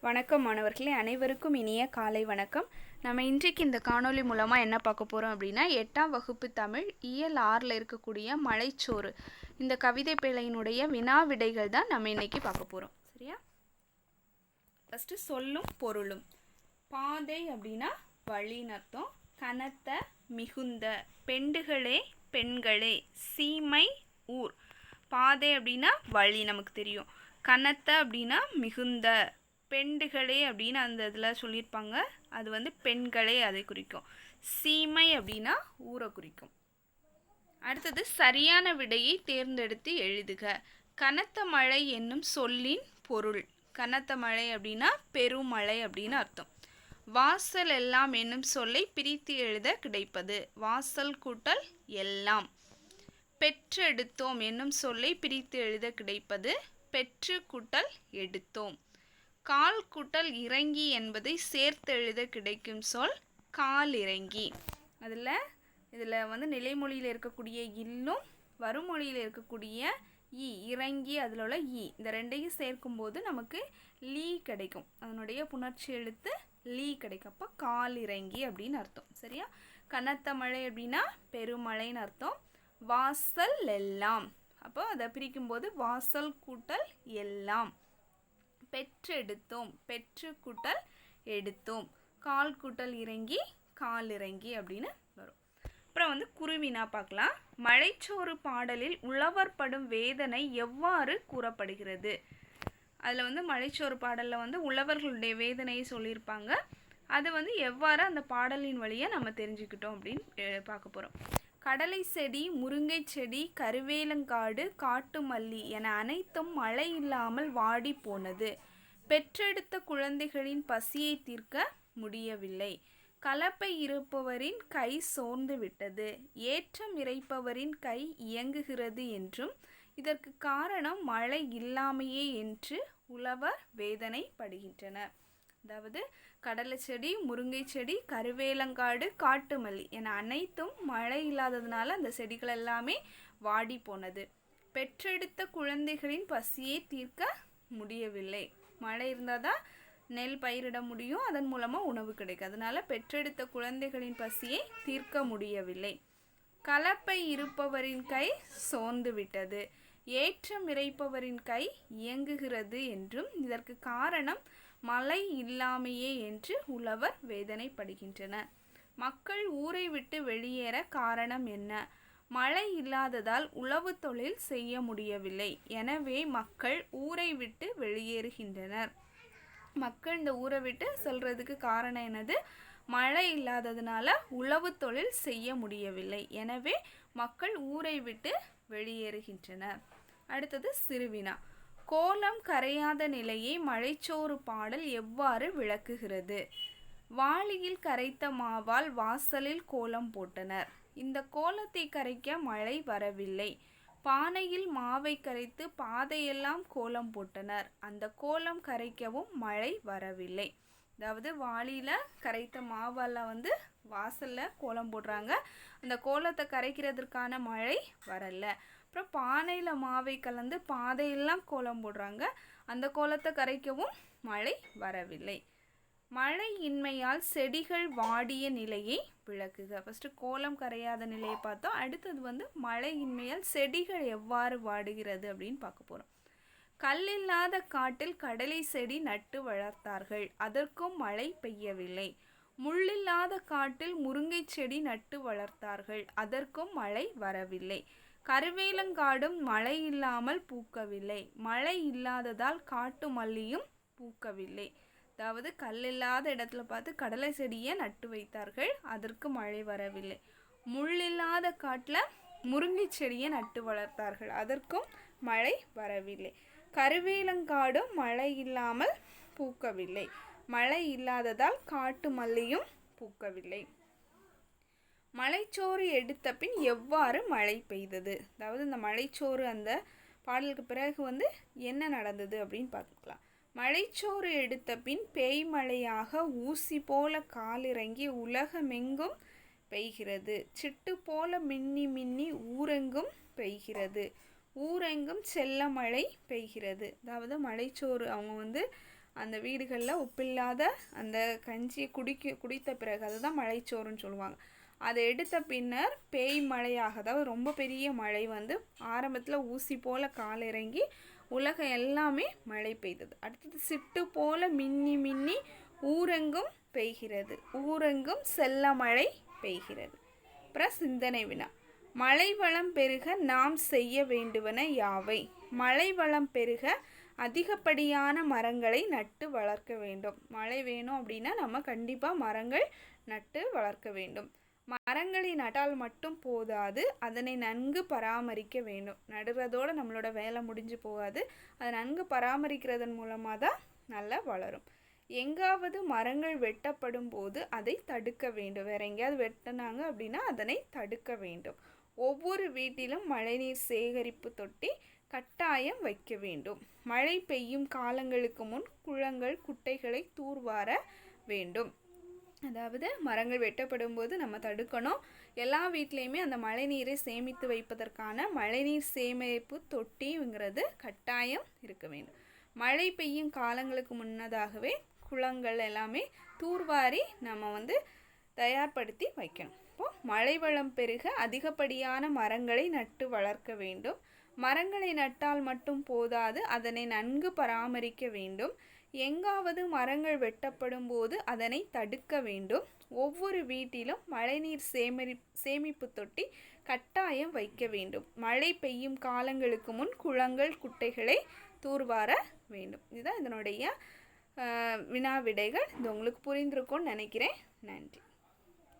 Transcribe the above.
வணக்கம் மாணவர்களே அனைவருக்கும் இனிய காலை வணக்கம். நம்ம இன்றைக்கு இந்த காணொளி மூலமாக என்ன பார்க்க போகிறோம் அப்படின்னா எட்டாம் வகுப்பு தமிழ் இயல் ஆறில் இருக்கக்கூடிய மலைச்சோறு. இந்த கவிதை பிழையினுடைய வினா விடைகள் தான் நம்ம இன்றைக்கி பார்க்க போகிறோம் சரியா? ஃபஸ்ட்டு சொல்லும் பொருளும். பாதை அப்படின்னா வழிநத்தம் அர்த்தம். கனத்த மிகுந்த. பெண்டுகளே பெண்களே. சீமை ஊர். பாதை அப்படின்னா வழி நமக்கு தெரியும். கனத்த அப்படின்னா மிகுந்த. பெண்டுகளே அப்படின்னு அந்த இதில் சொல்லியிருப்பாங்க. அது வந்து பெண்களே அதை குறிக்கும். சீமை அப்படின்னா ஊரை குறிக்கும். அடுத்தது சரியான விடையை தேர்ந்தெடுத்து எழுதுக. கனத்த மழை என்னும் சொல்லின் பொருள். கனத்த மழை அப்படின்னா பெருமழை அப்படின்னு அர்த்தம். வாசல் எல்லாம் என்னும் சொல்லை பிரித்து எழுத கிடைப்பது. வாசல் கூட்டல் எல்லாம். பெற்றெடுத்தோம் என்னும் சொல்லை பிரித்து எழுத கிடைப்பது. பெற்று கூட்டல் எடுத்தோம். கால் கூட்டல் இறங்கி என்பதை சேர்த்தெழுத கிடைக்கும் சொல் கால் இறங்கி. அதில் இதில் வந்து நிலைமொழியில் இருக்கக்கூடிய இல்லும் வருமொழியில் இருக்கக்கூடிய ஈ இறங்கி அதில் உள்ள ஈ. இந்த ரெண்டையும் சேர்க்கும்போது நமக்கு லீ கிடைக்கும். அதனுடைய புணர்ச்சி எழுத்து லீ கிடைக்கும். அப்போ கால் இறங்கி அப்படின்னு அர்த்தம். சரியா? கனத்த மழை அப்படின்னா பெருமழைன்னு அர்த்தம். வாசல் எல்லாம். அப்போ அதை பிரிக்கும்போது வாசல் கூட்டல் எல்லாம். பெற்றெடுத்தோம். பெற்று கூட்டல் எடுத்தோம். கால் கூட்டல் இறங்கி கால் இறங்கி அப்படின்னு வரும். அப்புறம் வந்து குருவினா பார்க்கலாம். மழைச்சோறு பாடலில் உழவர் படும் வேதனை எவ்வாறு கூறப்படுகிறது? அதில் வந்து மழைச்சோறு பாடலில் வந்து உழவர்களுடைய வேதனையை சொல்லியிருப்பாங்க. அது வந்து எவ்வாறு அந்த பாடலின் வழியை நம்ம தெரிஞ்சுக்கிட்டோம் அப்படின்னு பார்க்க போகிறோம் கடலை செடி முருங்கை செடி கருவேலங்காடு காட்டு மல்லி என அனைத்தும் மழை இல்லாமல் வாடி போனது. பெற்றெடுத்த குழந்தைகளின் பசியை தீர்க்க முடியவில்லை. கலப்பை இருப்பவரின் கை சோர்ந்து விட்டது. ஏற்றம் இறைப்பவரின் கை இயங்குகிறது என்றும் இதற்கு காரணம் மழை இல்லாமையே என்று உழவர் வேதனைப்படுகின்றனர். அதாவது கடலை செடி முருங்கை செடி கருவேலங்காடு காட்டுமல்லி என அனைத்தும் மழை இல்லாததுனால அந்த செடிகள் எல்லாமே வாடி போனது. பெற்றெடுத்த குழந்தைகளின் பசியை தீர்க்க முடியவில்லை. மழை இருந்தால் தான் நெல் பயிரிட முடியும் அதன் மூலமாக உணவு கிடைக்கும். அதனால பெற்றெடுத்த குழந்தைகளின் பசியை தீர்க்க முடியவில்லை. கலப்பை இருப்பவரின் கை சோர்ந்து விட்டது. ஏற்றம் இறைப்பவரின் கை இயங்குகிறது என்றும் இதற்கு காரணம் மழை இல்லாமையே என்று உழவர் வேதனைப்படுகின்றனர் மக்கள் ஊரை விட்டு வெளியேற காரணம் என்ன? மழை இல்லாததால் உழவு தொழில் செய்ய முடியவில்லை. எனவே மக்கள் ஊரை விட்டு வெளியேறுகின்றனர். மக்கள் இந்த ஊரை விட்டு செல்றதுக்கு காரணம் என்னது? மழை இல்லாததுனால உழவு தொழில் செய்ய முடியவில்லை. எனவே மக்கள் ஊரை விட்டு வெளியேறுகின்றனர். அடுத்தது சிறுவினா. கோலம் கரையாத நிலையை மழைச்சோறு பாடல் எவ்வாறு விளக்குகிறது? வாளியில் கரைத்த மாவால் வாசலில் கோலம் போட்டனர். இந்த கோலத்தை கரைக்க மழை வரவில்லை. பானையில் மாவை கரைத்து பாதையெல்லாம் கோலம் போட்டனர். அந்த கோலம் கரைக்கவும் மழை வரவில்லை. அதாவது வாளியில் கரைத்த மாவால் வந்து வாசலில் கோலம் போடுறாங்க. அந்த கோலத்தை கரைக்கிறதுக்கான மழை வரலை. அப்புறம் பானையில் மாவை கலந்து பாதையெல்லாம் கோலம் போடுறாங்க. அந்த கோலத்தை கரைக்கவும் மழை வரவில்லை. மழை இன்மையால் செடிகள் வாடிய நிலையை விளக்குக. ஃபஸ்ட்டு கோலம் கரையாத நிலையை பார்த்தோம். அடுத்தது வந்து மழை இன்மையால் செடிகள் எவ்வாறு வாடுகிறது அப்படின்னு பார்க்க போகிறோம் கல்லில்லாத காட்டில் கடலை செடி நட்டு வளர்த்தார்கள். அதற்கும் மழை பெய்யவில்லை. முள்ளில்லாத காட்டில் முருங்கை செடி நட்டு வளர்த்தார்கள். அதற்கும் மழை வரவில்லை. கருவேலங்காடும் மழை இல்லாமல் பூக்கவில்லை. மழை இல்லாததால் காட்டு மல்லியும் பூக்கவில்லை. அதாவது கல் இல்லாத இடத்துல பார்த்து கடலை செடியை நட்டு வைத்தார்கள். அதற்கு மழை வரவில்லை. முள்ளில்லாத காட்டில் முருங்கை செடியை நட்டு வளர்த்தார்கள். அதற்கும் மழை வரவில்லை. கருவேலங்காடும் மழை இல்லாமல் பூக்கவில்லை. மழை இல்லாததால் காட்டு மல்லியும் பூக்கவில்லை. மலைச்சோறு எடுத்த பின் எவ்வாறு மழை பெய்தது? அதாவது இந்த மலைச்சோறு அந்த பாடலுக்கு பிறகு வந்து என்ன நடந்தது அப்படின்னு பார்க்கலாம் மழைச்சோறு எடுத்த பின் பேய் மழையாக ஊசி போல காலிறங்கி உலகமெங்கும் பெய்கிறது. சிட்டு போல மின்னி மின்னி ஊரெங்கும் பெய்கிறது. ஊரெங்கும் செல்ல மழை பெய்கிறது. அதாவது மழைச்சோறு அவங்க வந்து அந்த வீடுகளில் உப்பில்லாத அந்த கஞ்சியை குடிக்க குடித்த பிறகு அதுதான் மழைச்சோறுன்னு சொல்லுவாங்க. அதை எடுத்த பின்னர் பேய் மழையாக அதாவது ரொம்ப பெரிய மழை வந்து ஆரம்பத்தில் ஊசி போல் கால் இறங்கி உலகம் எல்லாமே மழை பெய்தது. அடுத்தது சிட்டு போல மின்னி மின்னி ஊரெங்கும் பெய்கிறது. ஊரெங்கும் செல்ல மழை பெய்கிறது. அப்புறம் சிந்தனை வினா. மழை வளம் பெருக நாம் செய்ய வேண்டுவன யாவை? மழை வளம் பெருக அதிகப்படியான மரங்களை நட்டு வளர்க்க வேண்டும். மழை வேணும் அப்படின்னா நம்ம கண்டிப்பாக மரங்கள் நட்டு வளர்க்க வேண்டும். மரங்களை நட்டால் மட்டும் போதாது அதனை நன்கு பராமரிக்க வேண்டும். நடுறதோடு நம்மளோட வேலை முடிஞ்சு போகாது அதை நன்கு பராமரிக்கிறதன் மூலமாக தான் நல்லா வளரும். எங்காவது மரங்கள் வெட்டப்படும் போது அதை தடுக்க வேண்டும். வேற எங்கேயாவது வெட்டினாங்க அப்படின்னா அதனை தடுக்க வேண்டும். ஒவ்வொரு வீட்டிலும் மழைநீர் சேகரிப்பு தொட்டி கட்டாயம் வைக்க வேண்டும். மழை பெய்யும் காலங்களுக்கு முன் குளங்கள் குட்டைகளை தூர்வார வேண்டும். அதாவது மரங்கள் வெட்டப்படும் போது நம்ம தடுக்கணும். எல்லா வீட்லேயுமே அந்த மழைநீரை சேமித்து வைப்பதற்கான மழைநீர் சேமிப்பு தொட்டிங்கிறது கட்டாயம் இருக்க வேண்டும். மழை பெய்யும் காலங்களுக்கு முன்னதாகவே குளங்கள் எல்லாமே தூர்வாரி நம்ம வந்து தயார்படுத்தி வைக்கணும். அப்போது மழை வளம் பெருக அதிகப்படியான மரங்களை நட்டு வளர்க்க வேண்டும். மரங்களை நட்டால் மட்டும் போதாது அதனை நன்கு பராமரிக்க வேண்டும். எங்காவது மரங்கள் வெட்டப்படும் போது அதனை தடுக்க வேண்டும். ஒவ்வொரு வீட்டிலும் மழைநீர் சேமரி சேமிப்பு தொட்டி கட்டாயம் வைக்க வேண்டும். மழை பெய்யும் காலங்களுக்கு முன் குளங்கள் குட்டைகளை தூர்வார வேண்டும். இதுதான் இதனுடைய வினா விடைகள் இது உங்களுக்கு புரிந்திருக்கும்னு நினைக்கிறேன். நன்றி.